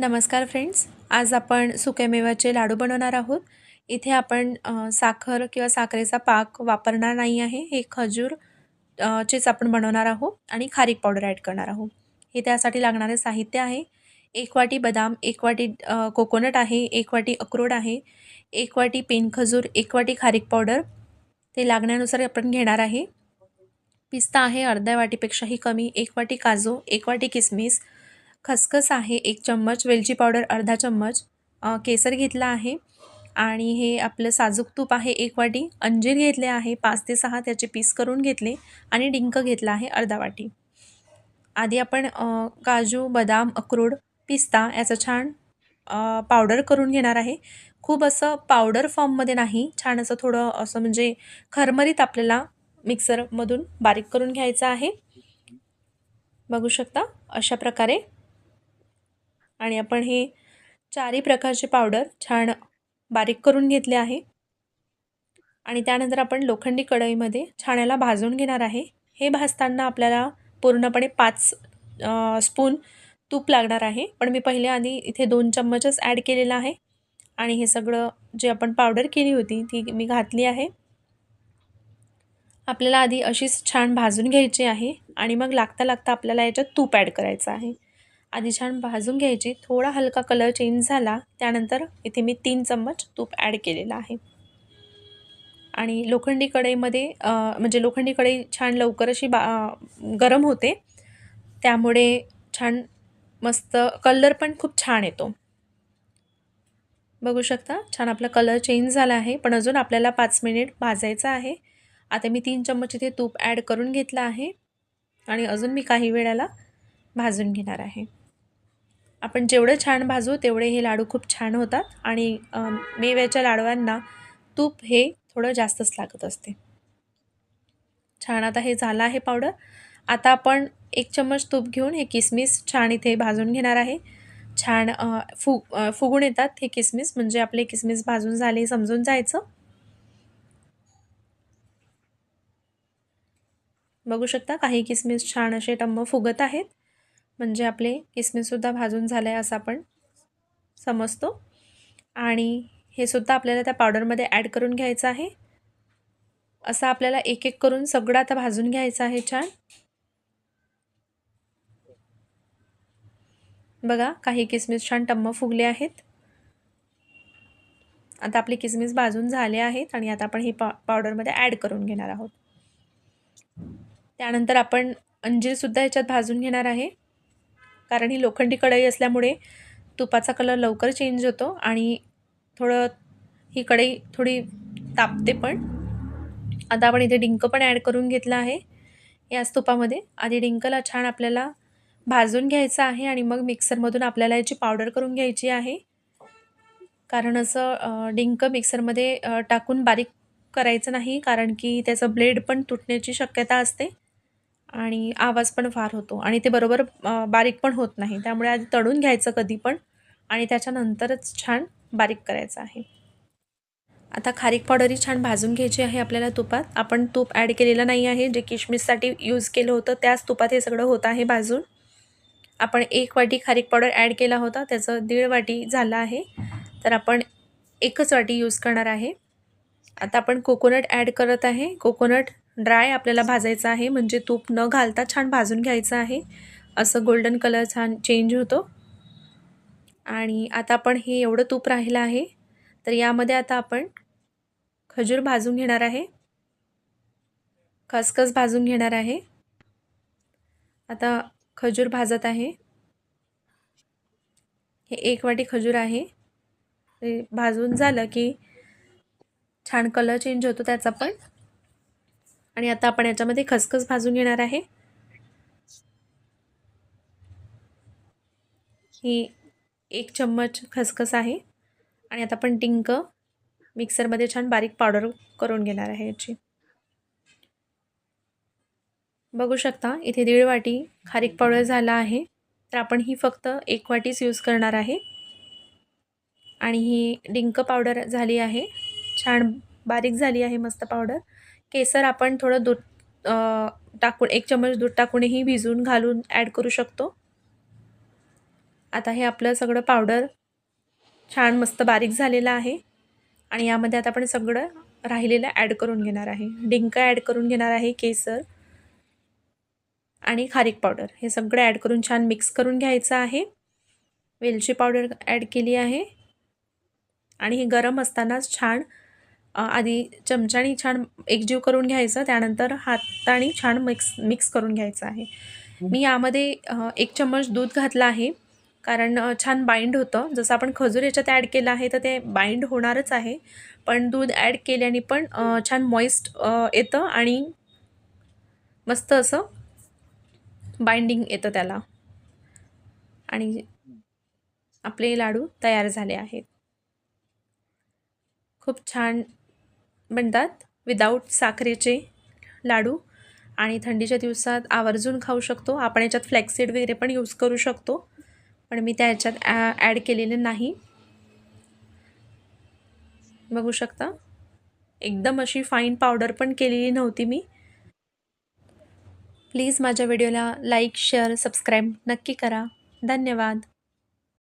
नमस्कार फ्रेंड्स. आज आपण सुक्यामेव्याचे लाडू बनवणार आहोत. इथे आपण साखर किंवा साखरेचा पाक वापरणार नाही आहे. हे खजूर चेच आपण बनवणार आहोत आणि खारीक पावडर ॲड करणार आहोत. हे त्यासाठी लागणारे साहित्य आहे. एक वाटी बदाम एक वाटी कोकोनट आहे एक वाटी अक्रोड आहे एक वाटी पेन खजूर एक वाटी खारीक पावडर. ते लागण्यानुसार आपण घेणार आहे. पिस्ता आहे अर्ध्या वाटीपेक्षाही कमी एक वाटी काजू एक वाटी किसमिस खसखस आहे एक चम्मच वेलची पावडर अर्धा चम्मच केसर घेतला आहे. आणि हे आपलं साजूक तूप आहे एक वाटी. अंजीर घेतले आहे पाच ते सहा त्याचे पीस करून घेतले. आणि डिंक घेतला आहे अर्धा वाटी. आधी आपण काजू बदाम अक्रोड पिस्ता याचं छान पावडर करून घेणार आहे. खूप असं पावडर फॉर्ममध्ये नाही. छान असं थोडं असं म्हणजे खरमरीत आपल्याला मिक्सरमधून बारीक करून घ्यायचं आहे. बघू शकता? अशा प्रकारे आणि आपण हे चारही प्रकारचे पावडर छान बारीक करून घेतले आहे. आणि त्यानंतर आपण लोखंडी कढईमध्ये छान याला भाजून घेणार आहे. हे भाजताना आपल्याला पूर्णपणे पाच स्पून तूप लागणार आहे. पण मी पहिले आधी इथे दोन चम्मचच ॲड केलेलं आहे. आणि हे सगळं जे आपण पावडर केली होती ती मी घातली आहे. आपल्याला आधी अशीच छान भाजून घ्यायची आहे. आणि मग लागता लागता आपल्याला याच्यात तूप ॲड करायचं आहे. आधी छान भाजून घ्यायची. थोडा हलका कलर चेंज झाला त्यानंतर इथे मी तीन चम्मच तूप ॲड केलेलं आहे. आणि लोखंडी कढईमध्ये म्हणजे लोखंडी कढई छान लवकर अशी बा गरम होते. त्यामुळे छान मस्त कलर पण खूप छान येतो. बघू शकता छान आपला कलर चेंज झाला आहे. पण अजून आपल्याला पाच मिनिट भाजायचं आहे. आता मी तीन चम्मच इथे तूप ॲड करून घेतलं आहे. आणि अजून मी काही वेळाला भाजून घेणार आहे. आपण जेवढं छान भाजू तेवढे हे लाडू खूप छान होतात आणि मेव्याच्या लाडवांना तूप हे थोडं जास्तच लागत असते. छान आता हे झालं आहे पावडर. आता आपण एक चम्मच तूप घेऊन हे किसमिस छान इथे भाजून घेणार आहे. छान फु फुगून येतात हे किसमिस म्हणजे आपले किसमिस भाजून झाले समजून जायचं. बघू शकता काही किसमिस छान असे टम्म फुगत आहेत. म्हणजे आपले किसमिससुद्धा भाजून झाले आहे असं आपण समजतो. आणि हे सुद्धा आपल्याला त्या पावडरमध्ये ॲड करून घ्यायचं आहे. असं आपल्याला एक एक करून सगळं आता भाजून घ्यायचं आहे छान. बघा काही किसमिस छान टम्म फुगले आहेत. आता आपले किसमिस भाजून झाले आहेत आणि आता आपण हे पा पावडरमध्ये ॲड करून घेणार आहोत. त्यानंतर आपण अंजीरसुद्धा ह्याच्यात भाजून घेणार आहे. कारण ही लोखंडी कढई असल्यामुळे तुपाचा कलर लवकर चेंज होतो आणि थोडं ही कढई थोडी तापते पण. आता आपण इथे डिंक पण ॲड करून घेतला आहे. याच तुपामध्ये. आधी डिंकला छान आपल्याला भाजून घ्यायचं आहे आणि मग मिक्सरमधून आपल्याला याची पावडर करून घ्यायची आहे. कारण असं डिंक मिक्सरमध्ये टाकून बारीक करायचं नाही कारण की त्याचं ब्लेड पण तुटण्याची शक्यता असते. आणि आवाज पण फार होतो आणि ते बरोबर बारीक पण होत नाही. त्यामुळे आधी तळून घ्यायचं कधी पण आणि त्याच्यानंतरच छान बारीक करायचं आहे. आता खारीक पावडरही छान भाजून घ्यायची आहे आपल्याला तुपात. आपण तूप ॲड केलेलं नाही आहे. जे किशमिशसाठी यूज केलं होतं त्याच तुपात हे सगळं होत आहे भाजून. आपण एक वाटी खारीक पावडर ॲड केला होता. त्याचं दीड वाटी झालं आहे. तर आपण एकच वाटी यूज करणार आहे. आता आपण कोकोनट ॲड करत आहे. कोकोनट ड्राय आपल्याला भाजायचं आहे. म्हणजे तूप न घालता छान भाजून घ्यायचं आहे. असं गोल्डन कलर छान चेंज होतो. आणि आता आपण हे एवढं तूप राहिलं आहे. तर यामध्ये आता आपण खजूर भाजून घेणार आहे. खसखस भाजून घेणार आहे. आता खजूर भाजत आहे. हे एक वाटी खजूर आहे. ते भाजून झालं की छान कलर चेंज होतो त्याचा पण. आणि आता आपण याच्यामध्ये खसखस भाजून घेणार आहे. ही एक चम्मच खसखस आहे. आणि आता आपण डिंक मिक्सरमध्ये छान बारीक पावडर करून घेणार आहे याची. बघू शकता इथे दीड वाटी खारीक पावडर झाला आहे. तर आपण ही फक्त एक वाटीच यूज करणार आहे. आणि ही डिंक पावडर झाली आहे. छान बारीक झाली आहे मस्त पावडर. केसर आपण थोडं दूध टाकून एक चम्मच दूध टाकूनही भिजवून घालून ॲड करू शकतो. आता हे आपलं सगळं पावडर छान मस्त बारीक झालेलं आहे. आणि यामध्ये आता आपण सगळं राहिलेलं ॲड करून घेणार आहे. डिंक ॲड करून घेणार आहे केसर. आणि खारीक पावडर हे सगळं ॲड करून छान मिक्स करून घ्यायचं आहे. वेलची पावडर ॲड केली आहे. आणि हे गरम असतानाच छान आधी चमच्याने छान एकजीव करून घ्यायचं त्यानंतर हाताने छान मिक्स मिक्स करून घ्यायचं आहे. मी यामध्ये एक चम्मच दूध घातलं आहे कारण छान बाइंड होतं. जसं आपण खजूर याच्यात ॲड केलं आहे तर ते बाइंड होणारच आहे. पण दूध ॲड केल्याने पण छान मॉइस्ट येतं आणि मस्त असं बाइंडिंग येतं त्याला. आणि आपले लाडू तयार झाले आहेत. खूप छान म्हणतात विदाऊट साखरेचे लाडू आणि थंडीच्या दिवसात आवर्जून खाऊ शकतो. आपण याच्यात फ्लॅक्सीड वगैरे पण यूज करू शकतो. पण मी त्या ह्याच्यात ॲड केलेले नाही. बघू शकता. एकदम अशी फाईन पावडर पण केलेली नव्हती मी. प्लीज माझ्या व्हिडिओला लाईक शेअर सबस्क्राईब नक्की करा. धन्यवाद.